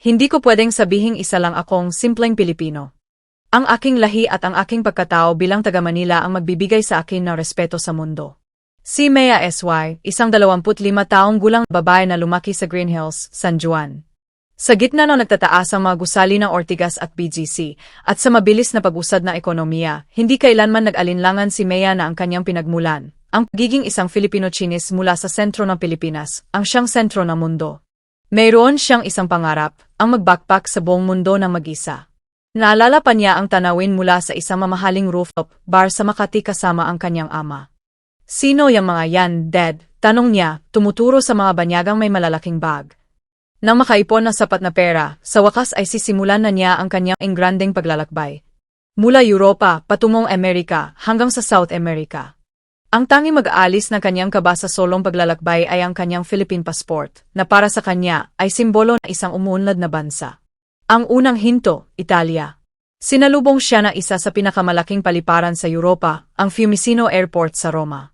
Hindi ko pwedeng sabihing isa lang akong simpleng Pilipino. Ang aking lahi at ang aking pagkatao bilang taga Manila ang magbibigay sa akin ng respeto sa mundo. Si Mea SY, isang 25 taong gulang babae na lumaki sa Green Hills, San Juan. Sa gitna ng nagtataas ang mga gusali ng Ortigas at BGC, at sa mabilis na pag-usad ng ekonomiya, hindi kailanman nag-alinlangan si Mea na ang kanyang pinagmulan, ang pagiging isang Filipino-Chinese mula sa sentro ng Pilipinas, ang siyang sentro ng mundo. Mayroon siyang isang pangarap, ang mag-backpack sa buong mundo ng mag-isa. Naalala pa niya ang tanawin mula sa isang mamahaling rooftop bar sa Makati kasama ang kanyang ama. Sino yung mga yan, Dad? Tanong niya, tumuturo sa mga banyagang may malalaking bag. Nang makaipon ng sapat na pera, sa wakas ay sisimulan na niya ang kanyang ingranding paglalakbay. Mula Europa, patungong Amerika, hanggang sa South America. Ang tanging mag-aalis ng kanyang kaba sa solong paglalakbay ay ang kanyang Philippine passport, na para sa kanya ay simbolo ng isang umuunlad na bansa. Ang unang hinto, Italia. Sinalubong siya na isa sa pinakamalaking paliparan sa Europa, ang Fiumicino Airport sa Roma.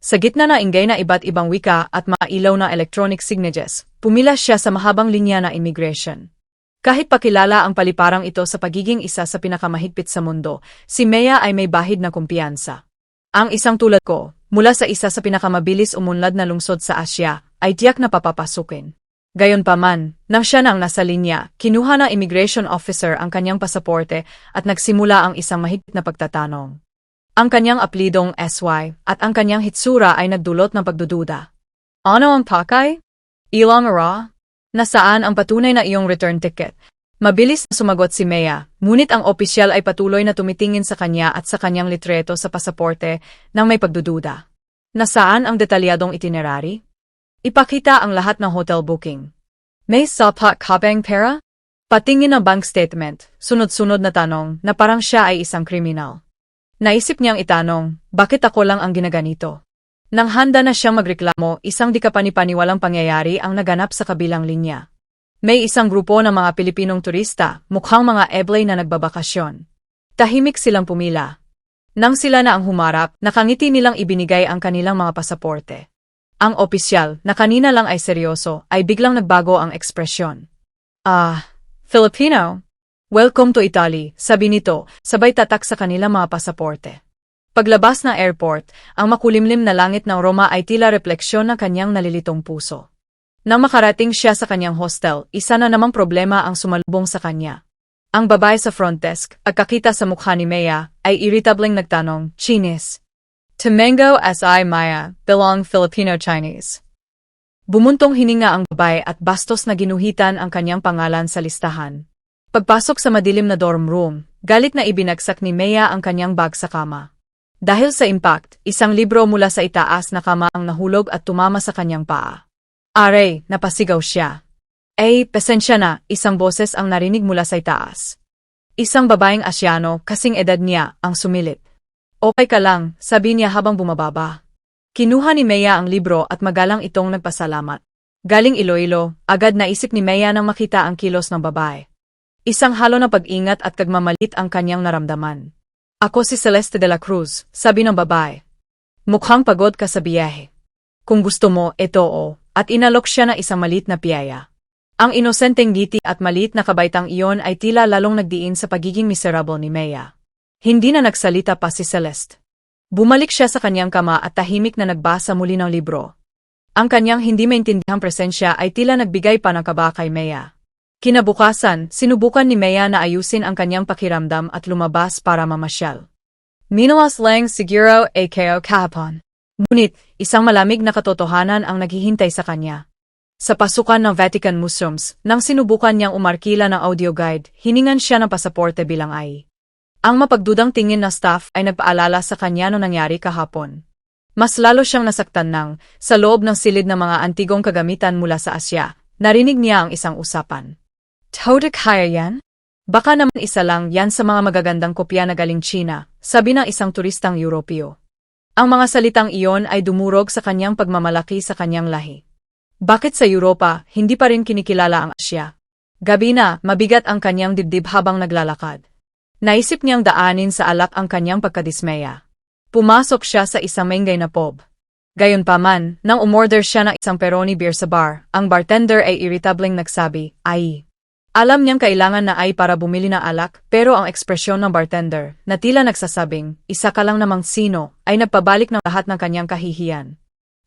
Sa gitna na ingay na iba't ibang wika at mga ilaw na electronic signatures, pumila siya sa mahabang linya na immigration. Kahit pakilala ang paliparang ito sa pagiging isa sa pinakamahigpit sa mundo, si Mea ay may bahid na kumpiyansa. Ang isang tulad ko, mula sa isa sa pinakamabilis umunlad na lungsod sa Asya, ay tiyak na papapasukin. Gayonpaman, nang siya nang nasa linya, kinuha ng immigration officer ang kanyang pasaporte at nagsimula ang isang mahigpit na pagtatanong. Ang kanyang aplidong SY at ang kanyang hitsura ay nagdulot ng pagdududa. Ano ang pakay? Ilang ara? Nasaan ang patunay na iyong return ticket? Mabilis na sumagot si Mea, ngunit ang opisyal ay patuloy na tumitingin sa kanya at sa kanyang litreto sa pasaporte nang may pagdududa. Nasaan ang detalyadong itinerary? Ipakita ang lahat ng hotel booking. May sapat ka bang pera? Patingin ang bank statement, sunod-sunod na tanong na parang siya ay isang kriminal. Naisip niyang itanong, bakit ako lang ang ginaganito? Nang handa na siyang magreklamo, isang di kapanipaniwalang pangyayari ang naganap sa kabilang linya. May isang grupo ng mga Pilipinong turista, mukhang mga eblay na nagbabakasyon. Tahimik silang pumila. Nang sila na ang humarap, nakangiti nilang ibinigay ang kanilang mga pasaporte. Ang opisyal, na kanina lang ay seryoso, ay biglang nagbago ang ekspresyon. Ah, Filipino? Welcome to Italy, sabi nito, sabay tatak sa kanilang mga pasaporte. Paglabas ng airport, ang makulimlim na langit ng Roma ay tila refleksyon ng kanyang nalilitong puso. Nang makarating siya sa kanyang hostel, isa na namang problema ang sumalubong sa kanya. Ang babae sa front desk, agkakita sa mukha ni Maya, ay irritableng nagtanong, Chinese. Temengo S.I. Maya, belong Filipino-Chinese. Bumuntong hininga ang babae at bastos na ginuhitan ang kanyang pangalan sa listahan. Pagpasok sa madilim na dorm room, galit na ibinagsak ni Maya ang kanyang bag sa kama. Dahil sa impact, isang libro mula sa itaas na kama ang nahulog at tumama sa kanyang paa. Aray, napasigaw siya. Ay, pasensya na, isang boses ang narinig mula sa itaas. Isang babaeng asyano, kasing edad niya, ang sumilip. Okay ka lang, sabi niya habang bumababa. Kinuha ni Mea ang libro at magalang itong nagpasalamat. Galing Iloilo, agad naisip ni Mea nang makita ang kilos ng babae. Isang halo ng pag-ingat at kagmamalit ang kanyang naramdaman. Ako si Celeste de la Cruz, sabi ng babae. Mukhang pagod ka sa biyahe. Kung gusto mo, ito o, at inalok siya na isang malit na piyaya. Ang inosenteng ngiti at malit na kabaitang iyon ay tila lalong nagdiin sa pagiging miserable ni Mea. Hindi na nagsalita pa si Celeste. Bumalik siya sa kanyang kama at tahimik na nagbasa muli ng libro. Ang kanyang hindi maintindihang presensya ay tila nagbigay pa ng kaba kay Mea. Kinabukasan, sinubukan ni Mea na ayusin ang kanyang pakiramdam at lumabas para mamasyal. Minuas lang siguro AKO kahapon. Ngunit, isang malamig na katotohanan ang naghihintay sa kanya. Sa pasukan ng Vatican Muslims, nang sinubukan niyang umarkila ng audio guide, hiningan siya ng pasaporte bilang ay. Ang mapagdudang tingin na staff ay nagpaalala sa kanya no nangyari kahapon. Mas lalo siyang nasaktan nang, sa loob ng silid ng mga antigong kagamitan mula sa Asya, narinig niya ang isang usapan. Todo kaya yan? Baka naman isa lang yan sa mga magagandang kopya na galing China, sabi ng isang turistang Europeo. Ang mga salitang iyon ay dumurog sa kanyang pagmamalaki sa kanyang lahi. Bakit sa Europa, hindi pa rin kinikilala ang Asya? Gabi na, mabigat ang kanyang dibdib habang naglalakad. Naisip niyang daanin sa alak ang kanyang pagkadismaya. Pumasok siya sa isang menggay na pub. Gayunpaman, nang umorder siya ng isang Peroni beer sa bar, ang bartender ay irritableng nagsabi, ay. Alam niyang kailangan na ay para bumili ng alak, pero ang ekspresyon ng bartender, na tila nagsasabing, isa ka lang namang sino, ay nagpabalik ng lahat ng kanyang kahihiyan.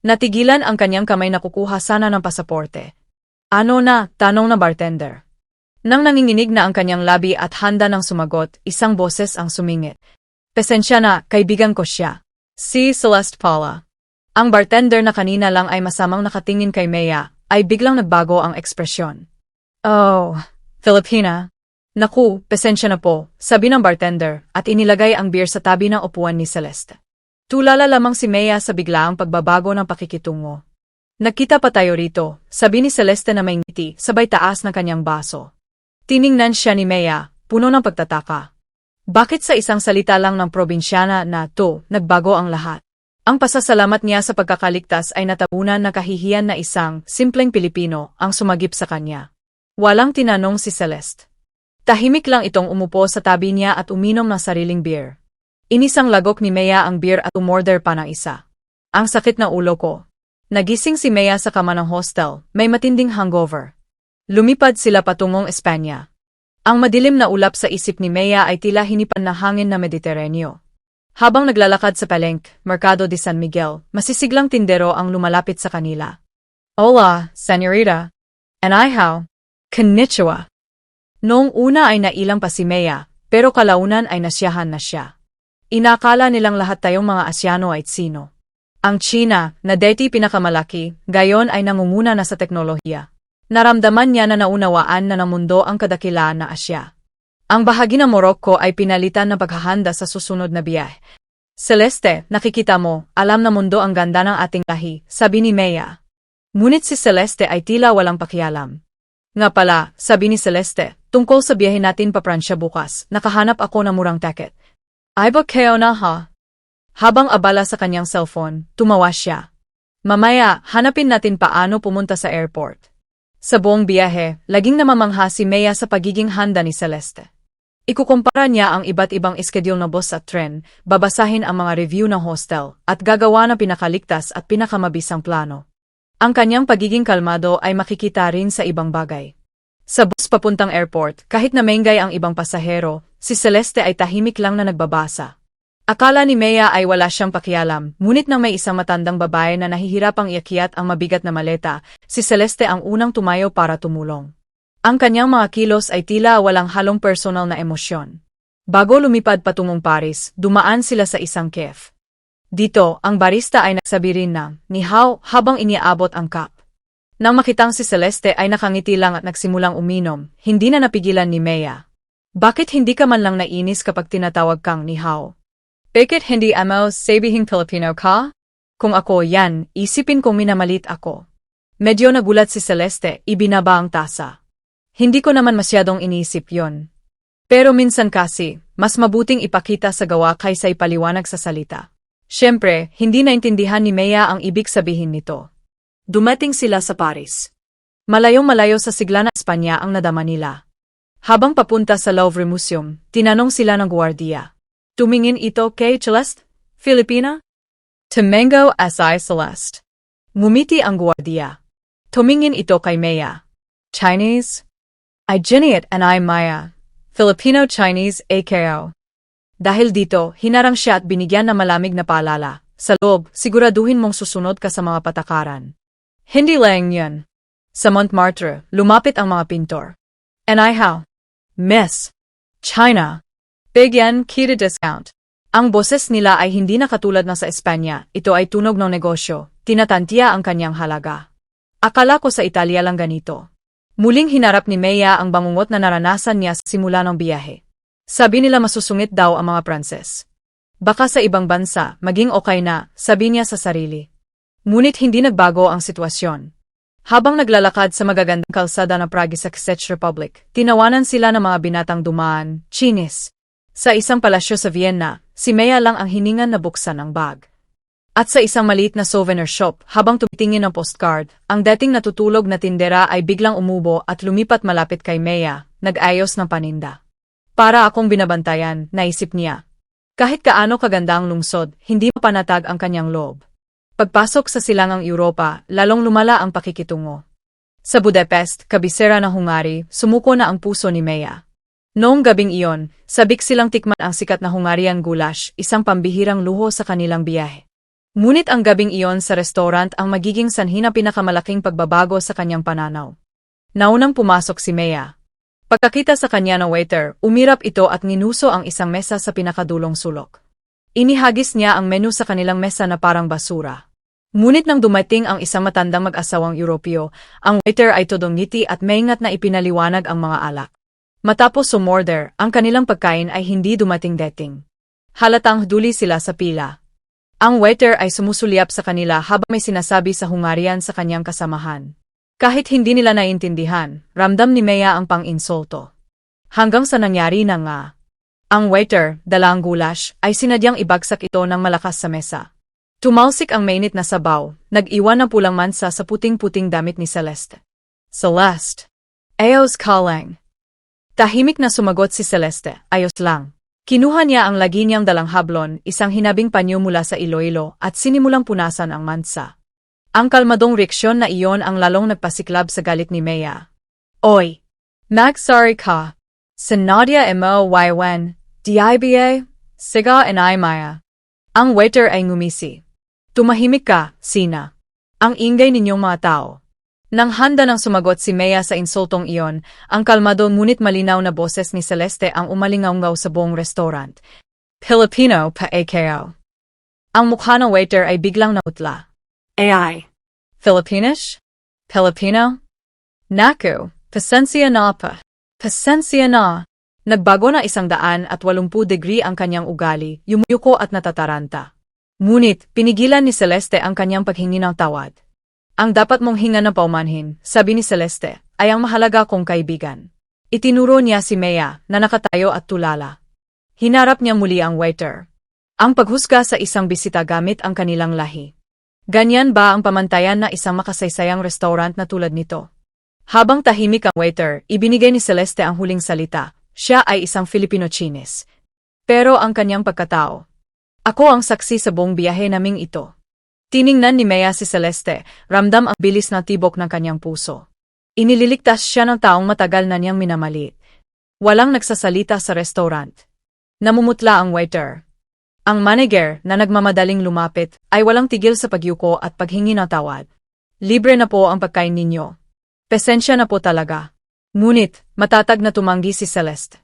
Natigilan ang kanyang kamay na kukuha sana ng pasaporte. Ano na, tanong na bartender. Nang nanginginig na ang kanyang labi at handa ng sumagot, isang boses ang sumingit. Pesensya na, kaibigan ko siya. Si Celeste Paula. Ang bartender na kanina lang ay masamang nakatingin kay Mea, ay biglang nagbago ang ekspresyon. Oh, Filipina. Naku, pesensya na po, sabi ng bartender, at inilagay ang beer sa tabi ng upuan ni Celeste. Tulala lamang si Mea sa biglaang pagbabago ng pakikitungo. Nakita pa tayo rito, sabi ni Celeste na may ngiti, sabay taas ng kanyang baso. Tiningnan siya ni Mea, puno ng pagtataka. Bakit sa isang salita lang ng probinsyana na to, nagbago ang lahat? Ang pasasalamat niya sa pagkakaligtas ay natabunan na kahihiyan na isang, simpleng Pilipino, ang sumagip sa kanya. Walang tinanong si Celeste. Tahimik lang itong umupo sa tabi niya at uminom ng sariling beer. Inisang lagok ni Mea ang beer at umorder pa ng isa. Ang sakit na ulo ko. Nagising si Mea sa kama ng hostel, may matinding hangover. Lumipad sila patungong Espanya. Ang madilim na ulap sa isip ni Mea ay tila hinipan na hangin na Mediteraneo. Habang naglalakad sa Palenque, Mercado de San Miguel, masisiglang tindero ang lumalapit sa kanila. Hola, senorita. And I how? Konnichiwa. Noong una ay nailang pa si Mea, pero kalaunan ay nasyahan na siya. Inakala nilang lahat tayong mga Asyano ay tsino. Ang China, na deti pinakamalaki, gayon ay nangunguna na sa teknolohiya. Naramdaman niya na naunawaan na ng mundo ang kadakilaan na Asya. Ang bahagi ng Morocco ay pinalitan ng paghahanda sa susunod na biyahe. Celeste, nakikita mo, alam na mundo ang ganda ng ating lahi, sabi ni Mea. Ngunit si Celeste ay tila walang pakialam. Nga pala, sabi ni Celeste, tungkol sa biyahe natin pa Pransya bukas, nakahanap ako ng murang ticket. Ay ba kayo na ha? Habang abala sa kanyang cellphone, tumawa siya. Mamaya, hanapin natin paano pumunta sa airport. Sa buong biyahe, laging namamangha si Mea sa pagiging handa ni Celeste. Ikukumpara niya ang iba't ibang schedule na bus at tren, babasahin ang mga review ng hostel, at gagawa ng pinakaligtas at pinakamabisang plano. Ang kanyang pagiging kalmado ay makikita rin sa ibang bagay. Sa bus papuntang airport, kahit na menggay ang ibang pasahero, si Celeste ay tahimik lang na nagbabasa. Akala ni Mea ay wala siyang pakialam, ngunit nang may isang matandang babae na nahihirapang iakyat ang mabigat na maleta, si Celeste ang unang tumayo para tumulong. Ang kanyang mga kilos ay tila walang halong personal na emosyon. Bago lumipad patungong Paris, dumaan sila sa isang kef. Dito, ang barista ay nagsabi rin na, ni Hao, habang iniabot ang cup. Nang makitang si Celeste ay nakangiti lang at nagsimulang uminom, hindi na napigilan ni Mea. Bakit hindi ka man lang nainis kapag tinatawag kang ni Hao? Bakit hindi amo sabihing Filipino ka? Kung ako yan, isipin kong minamalit ako. Medyo nagulat si Celeste, ibinaba ang tasa. Hindi ko naman masyadong iniisip yon. Pero minsan kasi, mas mabuting ipakita sa gawa kaysa ipaliwanag sa salita. Siyempre, hindi naintindihan ni Mea ang ibig sabihin nito. Dumating sila sa Paris. Malayo-malayo sa sigla ng Espanya ang nadama nila. Habang papunta sa Louvre Museum, tinanong sila ng gwardiya. Tumingin ito kay Celeste? Filipina? Tumengo S.I. Celeste. Ngumiti ang gwardiya. Tumingin ito kay Mea. Chinese? I Jiniet and I Maya. Filipino-Chinese AKO. Dahil dito, hinarang siya at binigyan ng malamig na paalala. Sa loob, siguraduhin mong susunod ka sa mga patakaran. Hindi lang yan. Sa Montmartre, lumapit ang mga pintor. And I how? Miss. China. Bigyan kita discount. Ang boses nila ay hindi na ng sa Espanya, ito ay tunog ng negosyo, tinatantiya ang kanyang halaga. Akala ko sa Italia lang ganito. Muling hinarap ni Mea ang bangungot na naranasan niya simula ng biyahe. Sabi nila masusungit daw ang mga Pranses. Baka sa ibang bansa, maging okay na, sabi niya sa sarili. Ngunit hindi nagbago ang sitwasyon. Habang naglalakad sa magagandang kalsada ng Prague sa Czech Republic, tinawanan sila ng mga binatang dumaan, chinis. Sa isang palasyo sa Vienna, si Mea lang ang hiningan na buksan ang bag. At sa isang maliit na souvenir shop, habang tumitingin ng postcard, ang dating natutulog na tindera ay biglang umubo at lumipat malapit kay Mea, nag-ayos ng paninda. Para akong binabantayan, naisip niya. Kahit kaano kaganda ang lungsod, hindi mapanatag ang kanyang loob. Pagpasok sa silangang Europa, lalong lumala ang pakikitungo. Sa Budapest, kabisera ng Hungary, sumuko na ang puso ni Mea. Noong gabing iyon, sabik silang tikman ang sikat na Hungarian goulash, isang pambihirang luho sa kanilang biyahe. Ngunit ang gabing iyon sa restaurant ang magiging sanhi na pinakamalaking pagbabago sa kanyang pananaw. Naunang pumasok si Mea. Pagkakita sa kanya ng waiter, umirap ito at ninuso ang isang mesa sa pinakadulong sulok. Inihagis niya ang menu sa kanilang mesa na parang basura. Ngunit nang dumating ang isang matandang mag-asawang Europeo, ang waiter ay todong ngiti at maingat na ipinaliwanag ang mga alak. Matapos sumorder, ang kanilang pagkain ay hindi dumating dating. Halatang duli sila sa pila. Ang waiter ay sumusulyap sa kanila habang may sinasabi sa Hungarian sa kanyang kasamahan. Kahit hindi nila naintindihan, ramdam ni Mea ang pang-insulto. Hanggang sa nangyari na nga. Ang waiter, dalang goulash, ay sinadyang ibagsak ito ng malakas sa mesa. Tumalsik ang mainit na sabaw, nag-iwan ng pulang mansa sa puting-puting damit ni Celeste. Celeste. Ayos calling. Tahimik na sumagot si Celeste, ayos lang. Kinuha niya ang lagi niyang dalang hablon, isang hinabing panyo mula sa Iloilo, at sinimulang punasan ang mansa. Ang kalmadong reaksyon na iyon ang lalong nagpasiklab sa galit ni Mea. Oy! Mag-sorry ka. Sa Nadia Emo Ywen, DIBA, Siga and I Maya. Ang waiter ay ngumisi. Tumahimik ka, Sina. Ang ingay ninyong mga tao. Nang handa nang sumagot si Mea sa insultong iyon, ang kalmado ngunit malinaw na boses ni Celeste ang umalingaw sa buong restaurant. Filipino pa AKO. Ang mukha ng waiter ay biglang nautla. AI. Filipinish? Filipino? Naku, pasensya na pa. Pasensya na. Nagbago na isang daan at walumpu degree ang kanyang ugali, yumuyuko at natataranta. Ngunit, pinigilan ni Celeste ang kanyang paghingi ng tawad. Ang dapat mong hinga na paumanhin, sabi ni Celeste, ay ang mahalaga kong kaibigan. Itinuro niya si Mea na nakatayo at tulala. Hinarap niya muli ang waiter. Ang paghusga sa isang bisita gamit ang kanilang lahi. Ganyan ba ang pamantayan na isang makasaysayang restaurant na tulad nito? Habang tahimik ang waiter, ibinigay ni Celeste ang huling salita. Siya ay isang Filipino-Chines. Pero ang kanyang pagkatao. Ako ang saksi sa buong biyahe naming ito. Tiningnan ni Mea si Celeste, ramdam ang bilis na tibok ng kanyang puso. Inililigtas siya ng taong matagal na niyang minamalit. Walang nagsasalita sa restaurant. Namumutla ang waiter, ang manager na nagmamadaling lumapit ay walang tigil sa pagyuko at paghingi ng tawad. Libre na po ang pagkain ninyo. Pesensya na po talaga. Ngunit, matatag na tumanggi si Celeste.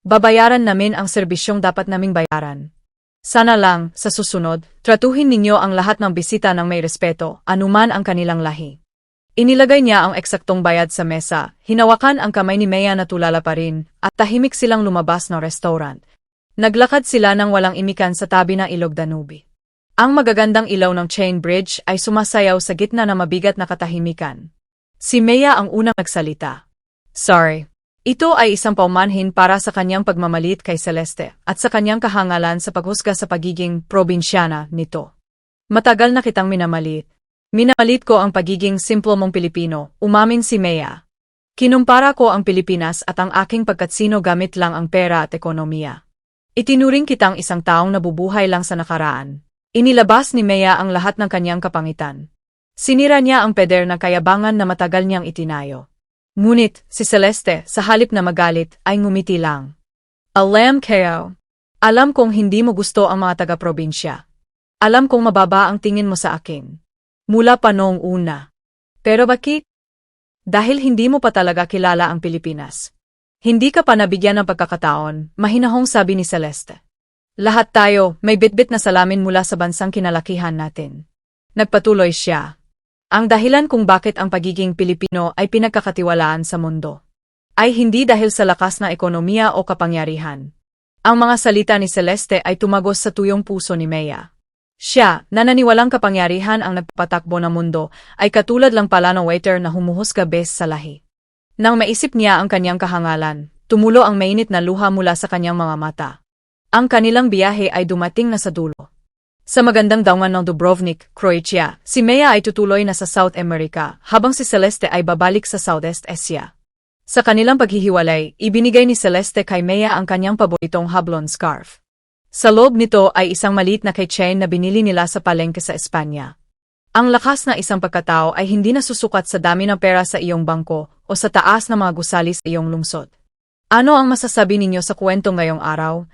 Babayaran namin ang serbisyong dapat naming bayaran. Sana lang, sa susunod, tratuhin ninyo ang lahat ng bisita ng may respeto, anuman ang kanilang lahi. Inilagay niya ang eksaktong bayad sa mesa, hinawakan ang kamay ni Mea na tulala pa rin, at tahimik silang lumabas ng restaurant. Naglakad sila ng walang imikan sa tabi ng ilog Danube. Ang magagandang ilaw ng chain bridge ay sumasayaw sa gitna ng mabigat na katahimikan. Si Mea ang unang nagsalita. Sorry. Ito ay isang paumanhin para sa kanyang pagmamalit kay Celeste at sa kanyang kahangalan sa paghusga sa pagiging probinsyana nito. Matagal na kitang minamalit. Minamalit ko ang pagiging simplo mong Pilipino, umamin si Mea. Kinumpara ko ang Pilipinas at ang aking pagkatsino gamit lang ang pera at ekonomiya. Itinuring kitang isang taong nabubuhay lang sa nakaraan. Inilabas ni Mea ang lahat ng kanyang kapangitan. Sinira niya ang peder na kayabangan na matagal niyang itinayo. Ngunit, si Celeste, sa halip na magalit, ay ngumiti lang. Alam kayo. Alam kong hindi mo gusto ang mga taga-probinsya. Alam kong mababa ang tingin mo sa akin. Mula pa noong una. Pero bakit? Dahil hindi mo pa talaga kilala ang Pilipinas. Hindi ka pa nabigyan ng pagkakataon, mahinahong sabi ni Celeste. Lahat tayo may bitbit na salamin mula sa bansang kinalakihan natin. Nagpatuloy siya. Ang dahilan kung bakit ang pagiging Pilipino ay pinagkakatiwalaan sa mundo ay hindi dahil sa lakas na ekonomiya o kapangyarihan. Ang mga salita ni Celeste ay tumagos sa tuyong puso ni Mea. Siya, na naniwalang kapangyarihan ang nagpapatakbo ng mundo, ay katulad lang pala ng waiter na humuhusga bes sa lahi. Nang maisip niya ang kanyang kahangalan, tumulo ang mainit na luha mula sa kanyang mga mata. Ang kanilang biyahe ay dumating na sa dulo. Sa magandang daungan ng Dubrovnik, Croatia, si Mea ay tutuloy na sa South America, habang si Celeste ay babalik sa Southeast Asia. Sa kanilang paghihiwalay, ibinigay ni Celeste kay Mea ang kanyang paboritong hablon scarf. Sa loob nito ay isang maliit na keychain na binili nila sa palengke sa Espanya. Ang lakas ng isang pagkatao ay hindi nasusukat sa dami ng pera sa iyong bangko o sa taas ng mga gusali sa iyong lungsod. Ano ang masasabi ninyo sa kwento ngayong araw?